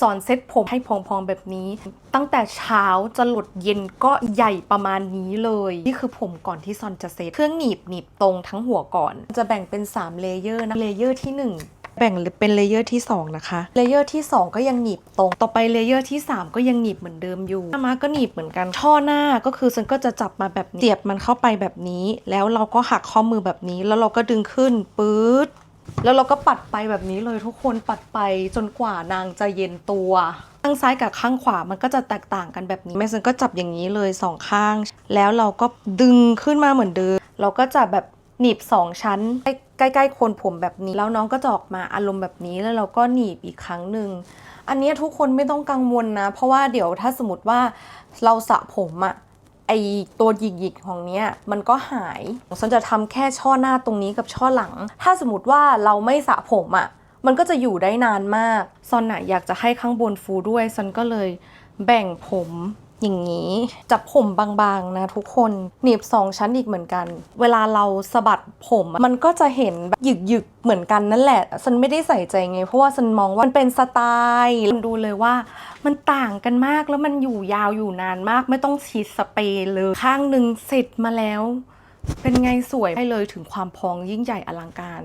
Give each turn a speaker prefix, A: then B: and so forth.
A: สอนเซ็ตผมให้พองๆแบบนี้ ตั้งแต่เช้าจะหลดเย็นก็ใหญ่ประมาณนี้เลย นี่คือผมก่อนที่ซอนจะเซ็ตเครื่องหนีบหนีบตรงทั้งหัวก่อน จะแบ่งเป็น 3 เลเยอร์นะเลเยอร์ที่ 1แบ่งเป็นเลเยอร์ที่ 2 นะคะ เลเยอร์ที่ 2 ก็ยังหนีบตรง ต่อไปเลเยอร์ที่ 3 ก็ยังหนีบเหมือนเดิมอยู่หน้ามาก็หนีบเหมือนกัน ช่อหน้าก็คือฉันก็จะจับมาแบบนี้เสียบมันเข้าไปแบบนี้ แล้วเราก็หักข้อมือแบบนี้ แล้วเราก็ดึงขึ้นปื๊ด แล้วเราก็ปัดไปแบบนี้เลยทุกคนปัดไปจนกว่านางจะเย็นตัวข้างซ้ายกับข้างขวามันก็จะแตกต่างกันแบบนี้แม่ซันก็จับอย่างนี้เลยสองข้าง แล้วเราก็ดึงขึ้นมาเหมือนเดิมเราก็จะแบบหนีบสองชั้นใกล้ๆโคนผมแบบนี้ แล้วน้องก็จะออกมาอารมณ์แบบนี้แล้วเราก็หนีบอีกครั้งหนึ่งอันนี้ทุกคนไม่ต้องกังวลนะ เพราะว่าเดี๋ยวถ้าสมมติว่าเราสระผมอะ ไอตัวหยิกๆของเนี้ยมันก็หายฉันจะทำแค่ช่อหน้าตรงนี้กับช่อหลัง ถ้าสมมติว่าเราไม่สระผมอะมันก็จะอยู่ได้นานมากซอนน่ะอยากจะให้ข้างบนฟูด้วยซอนก็เลยแบ่งผม อย่างนี้ จับผมบางๆนะทุกคนหนีบสองชั้นอีกเหมือนกัน เวลาเราสะบัดผมมันก็จะเห็นแบบหยึกๆเหมือนกันนั่นแหละซันไม่ได้ใส่ใจไง เพราะว่าซันมองว่ามันเป็นสไตล์ดูเลยว่า มันต่างกันมากแล้วมันอยู่ยาวอยู่นานมาก ไม่ต้องฉีดสเปรย์เลยข้างหนึ่งเสร็จมาแล้ว เป็นไงสวยให้เลยถึงความพองยิ่งใหญ่อลังการ